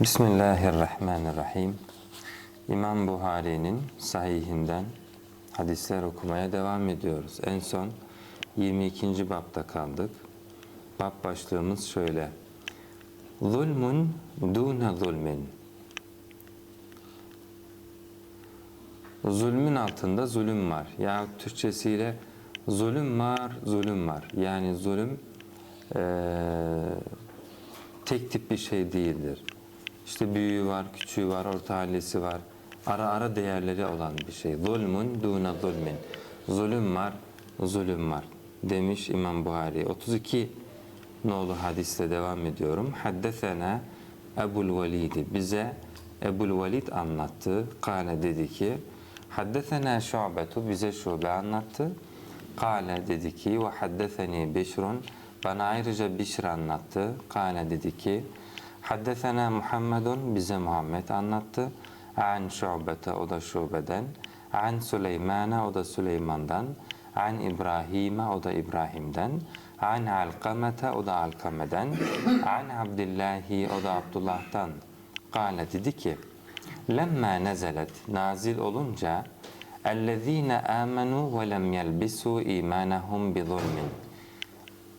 Bismillahirrahmanirrahim. İmam Buhari'nin sahihinden hadisler okumaya devam ediyoruz. En son 22. bapta kaldık. Bab başlığımız şöyle. Zulmun dune zulmin. Zulmün altında zulüm var. Ya Türkçesiyle zulüm var, zulüm var. Yani zulüm eee, tek tip bir şey değildir. İşte büyüğü var, küçüğü var, orta hallisi var. Ara ara değerleri olan bir şey. Zulmun dune zulmin. Zulüm var, zulüm var. Demiş İmam Buhari. 32 nolu hadisle devam ediyorum. Haddesena Ebul Velidi. Bize Ebul Velid anlattı. Kale dedi ki Haddesena şubetu bize şube anlattı. Kale dedi ki ve haddeseni Bişrun bana ayrıca Bişr anlattı. Kale dedi ki Haddesena Muhammedun bize Muhammed anlattı. An şubete o da şubeden. An Süleymana o da Süleyman'dan. An İbrahim'e o da İbrahim'den. An Alkamete o da Alkame'den. An Abdillahi o da Abdullah'tan. Kale dedi ki Lemma nezelet nazil olunca اَلَّذ۪ينَ آمَنُوا وَلَمْ يَلْبِسُوا اِيمَانَهُمْ بِظُلْمٍ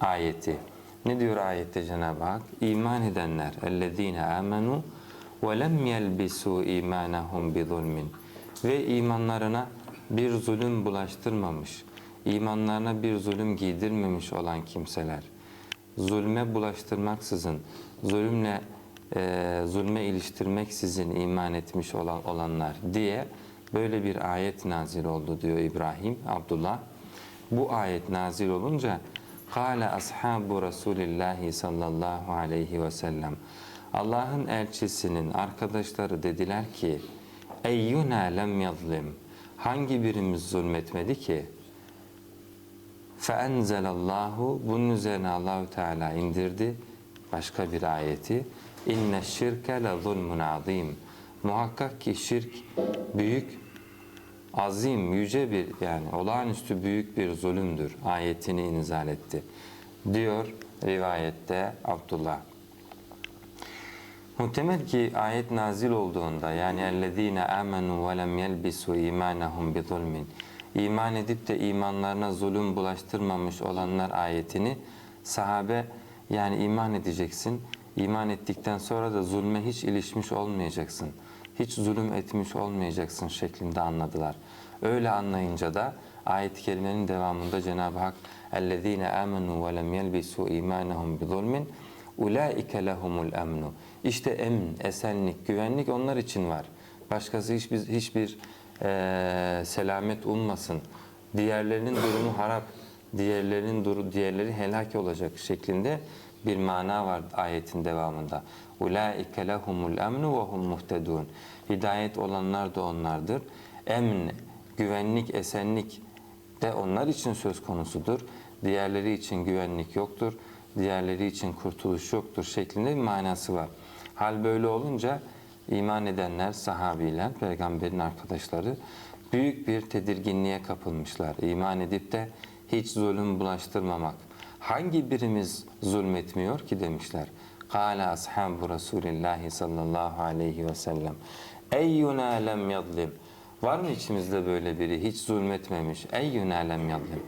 ayeti. ne diyor ayette Cenab-ı Hak? İman edenler ellezine amenu ve lem yelbisu imanahum ve imanlarına bir zulüm bulaştırmamış, imanlarına bir zulüm giydirmemiş olan kimseler zulme bulaştırmaksızın, zulümle e, zulme iliştirmeksizin iman etmiş olan olanlar diye böyle bir ayet nazil oldu diyor İbrahim Abdullah. Bu ayet nazil olunca Kale ashabu Resulillahi sallallahu aleyhi ve sellem Allah'ın elçisinin arkadaşları dediler ki Eyyuna lem yazlim Hangi birimiz zulmetmedi ki? Feenzelallahu bunun üzerine Allahü Teala indirdi başka bir ayeti. İnne şirke le zulmun azim. Muhakkak ki şirk büyük, azim, yüce bir yani olağanüstü büyük bir zulümdür ayetini inzal etti diyor rivayette Abdullah. Muhtemel ki ayet nazil olduğunda yani ellezine amenu ve lem yelbisu imanahum bi zulmin iman edip de imanlarına zulüm bulaştırmamış olanlar ayetini sahabe yani iman edeceksin. iman ettikten sonra da zulme hiç ilişmiş olmayacaksın.'' Hiç zulüm etmiş olmayacaksın şeklinde anladılar. Öyle anlayınca da ayet-i kerimenin devamında Cenab-ı Hak اَلَّذ۪ينَ آمَنُوا وَلَمْ يَلْبِسُوا اِيمَانَهُمْ بِظُلْمٍ اُولَٰئِكَ لَهُمُ الْاَمْنُ İşte emin, esenlik, güvenlik onlar için var. Başkası hiçbir, hiçbir eee, selamet ummasın. Diğerlerinin durumu harap, diğerlerinin duru, diğerleri helak olacak şeklinde bir mana var ayetin devamında. Ulaike lehumul emnu ve hum muhtedun. Hidayet olanlar da onlardır. Emn, güvenlik, esenlik de onlar için söz konusudur. Diğerleri için güvenlik yoktur. Diğerleri için kurtuluş yoktur şeklinde bir manası var. Hal böyle olunca iman edenler, sahabiler, peygamberin arkadaşları büyük bir tedirginliğe kapılmışlar. İman edip de hiç zulüm bulaştırmamak. Hangi birimiz zulmetmiyor ki demişler. Kale ashabu Resulillahi sallallahu aleyhi ve sellem. Eyyuna lem yadlim. Var mı içimizde böyle biri hiç zulmetmemiş? Eyyuna lem yadlim.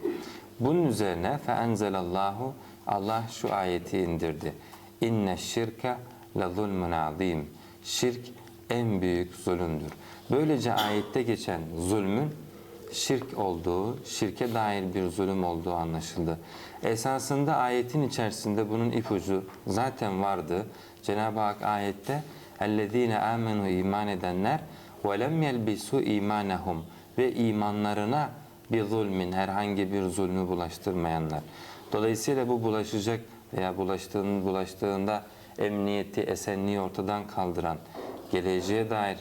Bunun üzerine feenzelallahu Allah şu ayeti indirdi. İnne şirke la zulmun azim. Şirk en büyük zulümdür. Böylece ayette geçen zulmün şirk olduğu, şirke dair bir zulüm olduğu anlaşıldı. Esasında ayetin içerisinde bunun ipucu zaten vardı. Cenab-ı Hak ayette اَلَّذ۪ينَ آمَنُوا iman edenler وَلَمْ يَلْبِسُوا imanahum ve imanlarına bir zulmin, herhangi bir zulmü bulaştırmayanlar. Dolayısıyla bu bulaşacak veya bulaştığının bulaştığında emniyeti, esenliği ortadan kaldıran, geleceğe dair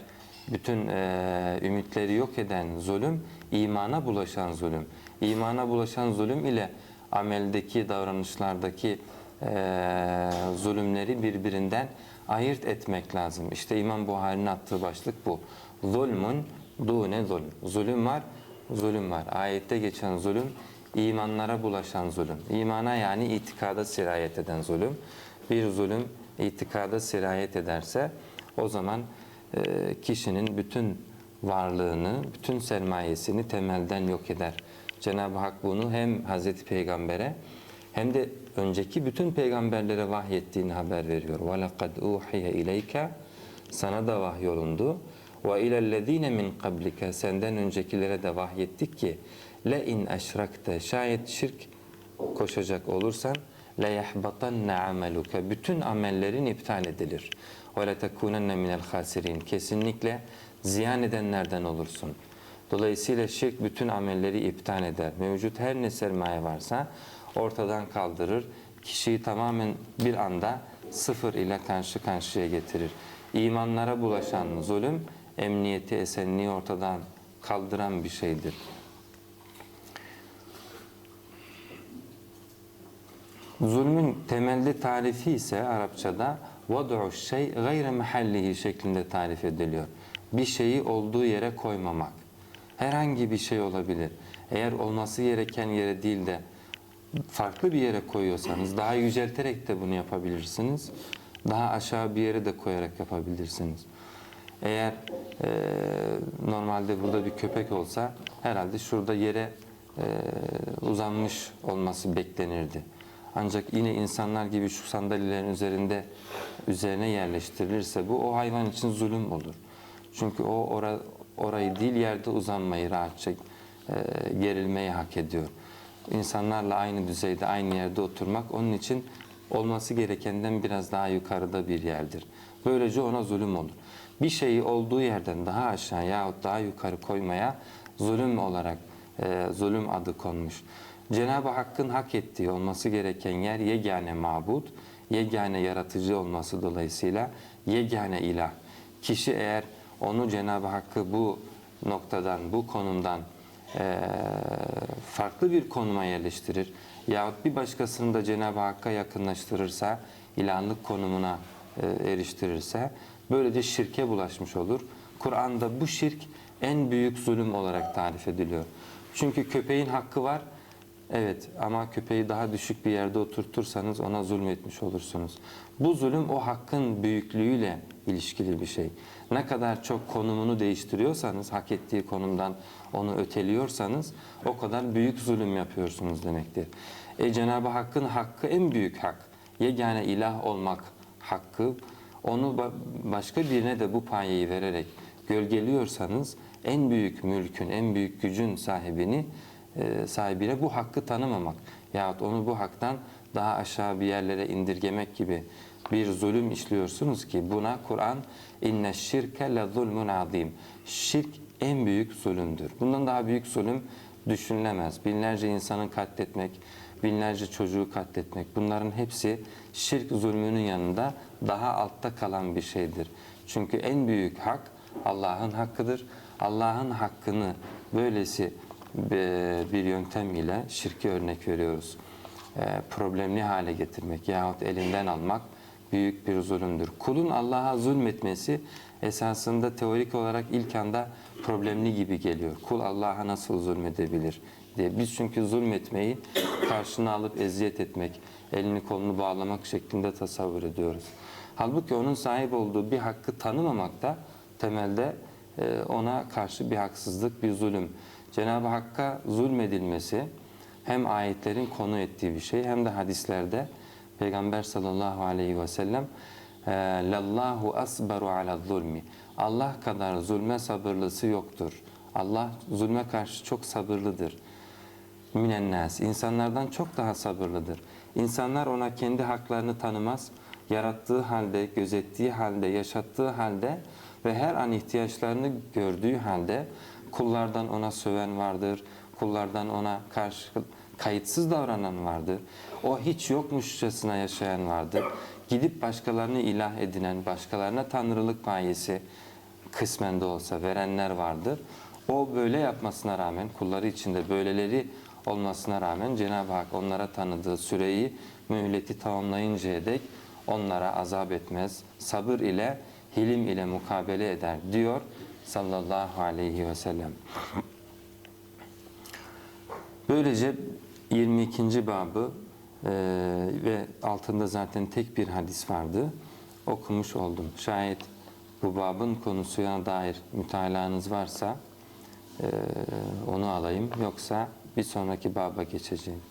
bütün e, ümitleri yok eden zulüm, imana bulaşan zulüm. İmana bulaşan zulüm ile ameldeki, davranışlardaki e, zulümleri birbirinden ayırt etmek lazım. İşte İmam Buhari'nin attığı başlık bu. Zulmun dune zulm. Zulüm var, zulüm var. Ayette geçen zulüm, imanlara bulaşan zulüm. İmana yani itikada sirayet eden zulüm. Bir zulüm itikada sirayet ederse o zaman e, kişinin bütün varlığını, bütün sermayesini temelden yok eder. Cenab-ı Hak bunu hem Hazreti Peygamber'e hem de önceki bütün peygamberlere vahyettiğini haber veriyor. وَلَقَدْ اُوحِيَ اِلَيْكَ Sana da vahyolundu. وَاِلَى الَّذ۪ينَ مِنْ قَبْلِكَ Senden öncekilere de vahyettik ki لَاِنْ اَشْرَكْتَ Şayet şirk koşacak olursan لَيَحْبَطَنَّ عَمَلُكَ Bütün amellerin iptal edilir. وَلَتَكُونَنَّ مِنَ الْخَاسِرِينَ Kesinlikle ziyan edenlerden olursun. Dolayısıyla şirk bütün amelleri iptal eder. Mevcut her ne sermaye varsa ortadan kaldırır. Kişiyi tamamen bir anda sıfır ile karşı karşıya getirir. İmanlara bulaşan zulüm, emniyeti, esenliği ortadan kaldıran bir şeydir. Zulmün temelde tarifi ise Arapçada وَضُعُ şey gayre mahallihi şeklinde tarif ediliyor. Bir şeyi olduğu yere koymamak. Herhangi bir şey olabilir. Eğer olması gereken yere değil de farklı bir yere koyuyorsanız daha yücelterek de bunu yapabilirsiniz. Daha aşağı bir yere de koyarak yapabilirsiniz. Eğer e, normalde burada bir köpek olsa herhalde şurada yere e, uzanmış olması beklenirdi. Ancak yine insanlar gibi şu sandalyelerin üzerinde üzerine yerleştirilirse bu o hayvan için zulüm olur. Çünkü o ora, orayı değil yerde uzanmayı rahatça e, gerilmeyi hak ediyor. İnsanlarla aynı düzeyde aynı yerde oturmak onun için olması gerekenden biraz daha yukarıda bir yerdir. Böylece ona zulüm olur. Bir şeyi olduğu yerden daha aşağı yahut daha yukarı koymaya zulüm olarak e, zulüm adı konmuş. Cenab-ı Hakk'ın hak ettiği olması gereken yer yegane mabut, yegane yaratıcı olması dolayısıyla yegane ilah. Kişi eğer onu Cenab-ı Hakk'ı bu noktadan, bu konumdan e, farklı bir konuma yerleştirir yahut bir başkasını da Cenab-ı Hakk'a yakınlaştırırsa, ilahlık konumuna e, eriştirirse böylece şirke bulaşmış olur. Kur'an'da bu şirk en büyük zulüm olarak tarif ediliyor. Çünkü köpeğin hakkı var, Evet ama köpeği daha düşük bir yerde oturtursanız ona zulmetmiş olursunuz. Bu zulüm o hakkın büyüklüğüyle ilişkili bir şey. Ne kadar çok konumunu değiştiriyorsanız, hak ettiği konumdan onu öteliyorsanız o kadar büyük zulüm yapıyorsunuz demektir. E Cenab-ı Hakk'ın hakkı en büyük hak. Yegane ilah olmak hakkı. Onu başka birine de bu payeyi vererek gölgeliyorsanız en büyük mülkün, en büyük gücün sahibini e, sahibine bu hakkı tanımamak yahut onu bu haktan daha aşağı bir yerlere indirgemek gibi bir zulüm işliyorsunuz ki buna Kur'an inne şirke le zulmun azim. Şirk en büyük zulümdür. Bundan daha büyük zulüm düşünülemez. Binlerce insanı katletmek, binlerce çocuğu katletmek bunların hepsi şirk zulmünün yanında daha altta kalan bir şeydir. Çünkü en büyük hak Allah'ın hakkıdır. Allah'ın hakkını böylesi bir yöntem ile şirki örnek veriyoruz. Problemli hale getirmek yahut elinden almak büyük bir zulümdür. Kulun Allah'a zulmetmesi esasında teorik olarak ilk anda problemli gibi geliyor. Kul Allah'a nasıl zulmedebilir diye. Biz çünkü zulmetmeyi karşına alıp eziyet etmek, elini kolunu bağlamak şeklinde tasavvur ediyoruz. Halbuki onun sahip olduğu bir hakkı tanımamak da temelde ona karşı bir haksızlık, bir zulüm. Cenab-ı Hakk'a zulmedilmesi hem ayetlerin konu ettiği bir şey hem de hadislerde Peygamber sallallahu aleyhi ve sellem lallahu asbaru ala zulmi Allah kadar zulme sabırlısı yoktur. Allah zulme karşı çok sabırlıdır. Minen nas insanlardan çok daha sabırlıdır. İnsanlar ona kendi haklarını tanımaz. Yarattığı halde, gözettiği halde, yaşattığı halde ve her an ihtiyaçlarını gördüğü halde kullardan ona söven vardır, kullardan ona karşı kayıtsız davranan vardır. O hiç yokmuşçasına yaşayan vardır. Gidip başkalarını ilah edinen, başkalarına tanrılık payesi kısmen de olsa verenler vardır. O böyle yapmasına rağmen, kulları içinde böyleleri olmasına rağmen Cenab-ı Hak onlara tanıdığı süreyi, mühleti tamamlayıncaya dek onlara azap etmez. Sabır ile, hilim ile mukabele eder diyor sallallahu aleyhi ve sellem. Böylece 22. babı e, ve altında zaten tek bir hadis vardı. Okumuş oldum. Şayet bu babın konusuna dair mütalaanız varsa e, onu alayım. Yoksa bir sonraki baba geçeceğim.